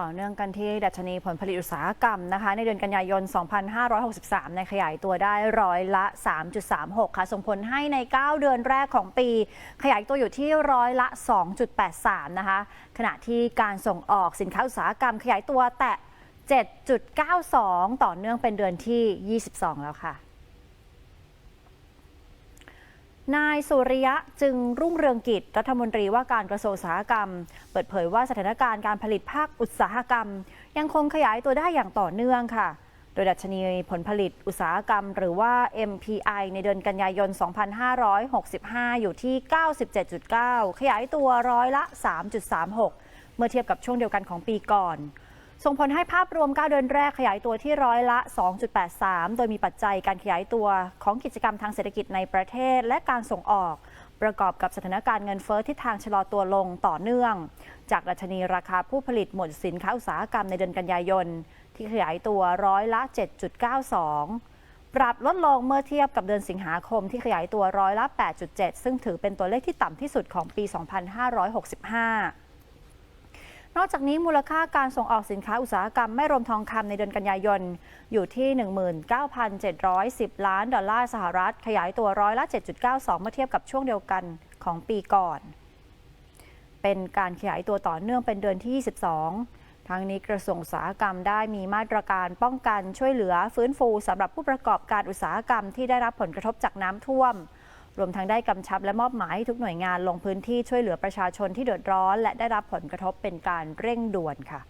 ต่อเนื่องกันที่ดัชนีผลผลิตอุตสาหกรรมนะคะ ในเดือนกันยายน 2563 ในขยายตัวได้ร้อยละ 3.36 ค่ะ ส่งผลให้ใน 9 เดือนแรกของปี ขยายตัวอยู่ที่ร้อยละ 2.83 นะคะ ขณะที่การส่งออกสินค้าอุตสาหกรรม ขยายตัวแตะ 7.92 ต่อเนื่องเป็นเดือนที่ 22 แล้วค่ะ นายสุริยะจึงรุ่งเรืองกิจรัฐมนตรีว่าการกระทรวงอุตสาหกรรม เปิดเผยว่าสถานการณ์การผลิตภาคอุตสาหกรรม ยังคงขยายตัวได้อย่างต่อเนื่องค่ะ โดยดัชนีผลผลิตอุตสาหกรรม หรือว่า MPI ในเดือนกันยายน 2565 อยู่ที่ 97.9 ขยายตัวร้อยละ 3.36 เมื่อเทียบกับช่วงเดียวกันของปีก่อน ส่งผลให้ภาพรวม 9 เดือนแรกขยายตัวที่ร้อยละ 2.83 โดยมีปัจจัยการขยายตัวของกิจกรรมทางเศรษฐกิจในประเทศและการส่งออก ประกอบกับสถานการณ์เงินเฟ้อที่ทางชะลอตัวลงต่อเนื่อง จากดัชนีราคาผู้ผลิตหมวดสินค้าอุตสาหกรรมในเดือนกันยายน ที่ขยายตัวร้อยละ 7.92ปรับลดลงเมื่อเทียบกับเดือนสิงหาคมที่ขยายตัวร้อยละ 8.7 ซึ่งถือเป็นตัวเลขที่ต่ำที่สุดของปี 2565 นอกจากนี้มูลค่าการส่งออกสินค้าอุตสาหกรรมไม่รวมทองคำในเดือนกันยายน อยู่ที่ 19,710 ล้านดอลลาร์สหรัฐ ขยายตัวร้อยละ 7.92 เมื่อเทียบกับช่วงเดียวกันของปีก่อน เป็นการขยายตัวต่อเนื่องเป็นเดือนที่ 22ทั้งนี้กระทรวงอุตสาหกรรมได้มีมาตรการป้องกันช่วยเหลือฟื้นฟูสำหรับผู้ประกอบการอุตสาหกรรมที่ได้รับผลกระทบจากน้ำท่วม รวมทั้งได้กำชับและมอบหมายให้ทุกหน่วยงานลงพื้นที่ช่วยเหลือประชาชนที่เดือดร้อน และได้รับผลกระทบเป็นการเร่งด่วนค่ะ